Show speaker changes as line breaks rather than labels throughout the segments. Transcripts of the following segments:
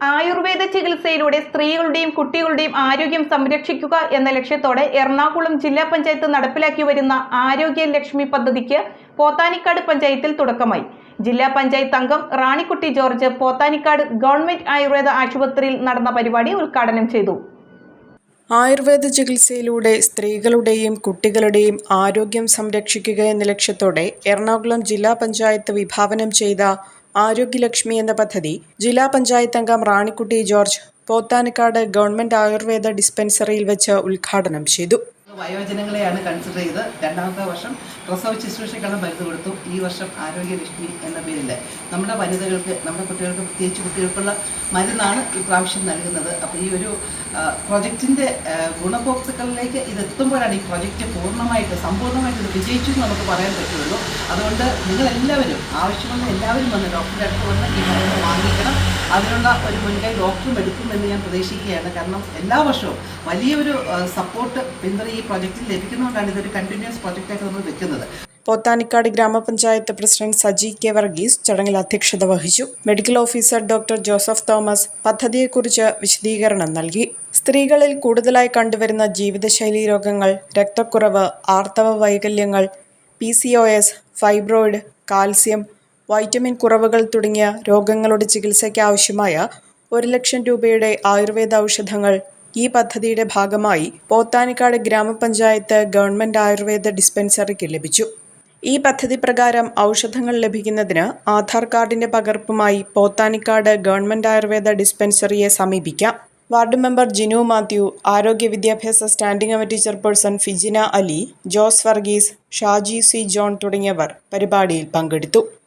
ആയുർവേദ ചികിത്സയിലൂടെ സ്ത്രീകളുടെയും കുട്ടികളുടെയും ആരോഗ്യം സംരക്ഷിക്കുക എന്ന ലക്ഷ്യത്തോടെ എറണാകുളം ജില്ലാ പഞ്ചായത്ത് നടപ്പിലാക്കി വരുന്ന ആരോഗ്യ ലക്ഷ്മി പദ്ധതിക്ക് പോത്താനിക്കാട് പഞ്ചായത്തിൽ തുടക്കമായി. ജില്ലാ പഞ്ചായത്ത് അംഗം റാണിക്കുട്ടി ജോർജ് പോത്താനിക്കാട് ഗവൺമെന്റ് ആയുർവേദ ആശുപത്രിയിൽ നടന്ന പരിപാടി ഉദ്ഘാടനം ചെയ്തു.
ആയുർവേദ ചികിത്സയിലൂടെ സ്ത്രീകളുടെയും കുട്ടികളുടെയും ആരോഗ്യം സംരക്ഷിക്കുക എന്ന ലക്ഷ്യത്തോടെ എറണാകുളം ജില്ലാ പഞ്ചായത്ത് വിഭാവനം ചെയ്ത ആരോഗ്യലക്ഷ്മി എന്ന പദ്ധതി ജില്ലാ പഞ്ചായത്ത് അംഗം റാണിക്കുട്ടി ജോർജ് പോത്താനിക്കാട് ഗവൺമെന്റ് ആയുർവേദ ഡിസ്പെൻസറിയിൽ വെച്ച് ഉദ്ഘാടനം ചെയ്തു.
വയോജനങ്ങളെയാണ് കൺസിഡർ ചെയ്ത് രണ്ടാമത്തെ വർഷം പ്രസവ ശുശ്രൂഷയ്ക്കുള്ള മരുന്ന് കൊടുത്തു. ഈ വർഷം ആരോഗ്യലക്ഷ്മി എന്ന പേരിൽ നമ്മുടെ വനിതകൾക്ക് നമ്മുടെ കുട്ടികൾക്ക് പ്രത്യേകിച്ച് കുട്ടികൾക്കുള്ള മരുന്നാണ് ഈ പ്രാവശ്യം നൽകുന്നത്. അപ്പോൾ ഈ ഒരു പ്രൊജക്റ്റിന്റെ ഗുണഭോക്താക്കളിലേക്ക് ഇത് എത്തുമ്പോഴാണ് ഈ പ്രൊജക്റ്റ് പൂർണമായിട്ട് സമ്പൂർണമായിട്ട് ഇത് വിജയിച്ചു എന്ന് നമുക്ക് പറയാൻ പറ്റുള്ളൂ. അതുകൊണ്ട് നിങ്ങളെല്ലാവരും ആവശ്യമുള്ള എല്ലാവരും വന്ന് ഡോക്ടറുടെ അടുത്ത് വന്ന് ഈ മരുന്ന് വാങ്ങിക്കണം. അതിനുള്ള ഒരു മുൻകൈ ഡോക്ടറും എടുക്കുമെന്ന് ഞാൻ പ്രതീക്ഷിക്കുകയാണ്. കാരണം എല്ലാ വർഷവും വലിയൊരു സപ്പോർട്ട് പിന്തുണ ഈ പ്രൊജക്റ്റിൽ ലഭിക്കുന്നതുകൊണ്ടാണ് ഇതൊരു കണ്ടിന്യൂസ് പ്രൊജക്റ്റായിട്ട് നമ്മൾ വെക്കുന്നത്.
പോത്താനിക്കാട് ഗ്രാമപഞ്ചായത്ത് പ്രസിഡന്റ് സജി കെ വർഗീസ് ചടങ്ങിൽ അധ്യക്ഷത വഹിച്ചു. Medical officer doctor Joseph Thomas പദ്ധതിയെക്കുറിച്ച് വിശദീകരണം നൽകി. സ്ത്രീകളിൽ കൂടുതലായി കണ്ടുവരുന്ന ജീവിതശൈലീ രോഗങ്ങൾ രക്തക്കുറവ് ആർത്തവ വൈകല്യങ്ങൾ P C O S fibroid calcium vitamin കുറവുകൾ തുടങ്ങിയ രോഗങ്ങളുടെ ചികിത്സയ്ക്ക് ആവശ്യമായ ഒരു ലക്ഷം രൂപയുടെ ആയുർവേദ ഔഷധങ്ങൾ ഈ പദ്ധതിയുടെ ഭാഗമായി പോത്താനിക്കാട് ഗ്രാമപഞ്ചായത്ത് ഗവൺമെന്റ് ആയുർവേദ ഡിസ്പെൻസറിക്ക് ലഭിച്ചു. ഈ പദ്ധതി പ്രകാരം ഔഷധങ്ങൾ ലഭിക്കുന്നതിന് ആധാർ കാർഡിന്റെ പകർപ്പുമായി പോത്താനിക്കാട് ഗവൺമെന്റ് ആയുർവേദ ഡിസ്പെൻസറിയെ സമീപിക്കാം. വാർഡ് മെമ്പർ ജിനു മാത്യു ആരോഗ്യ വിദ്യാഭ്യാസ standing committee chairperson Fijina Ali Jose Varghese Shaji C John തുടങ്ങിയവർ പരിപാടിയിൽ പങ്കെടുത്തു.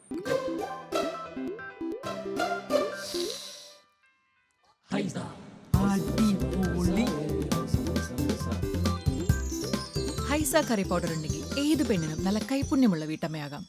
ഹൈസ കറി പൗഡർ ഉണ്ടെങ്കിൽ ഏത് പെണ്ണിനും നല്ല കൈപുണ്യമുള്ള വീട്ടമ്മയാകാം.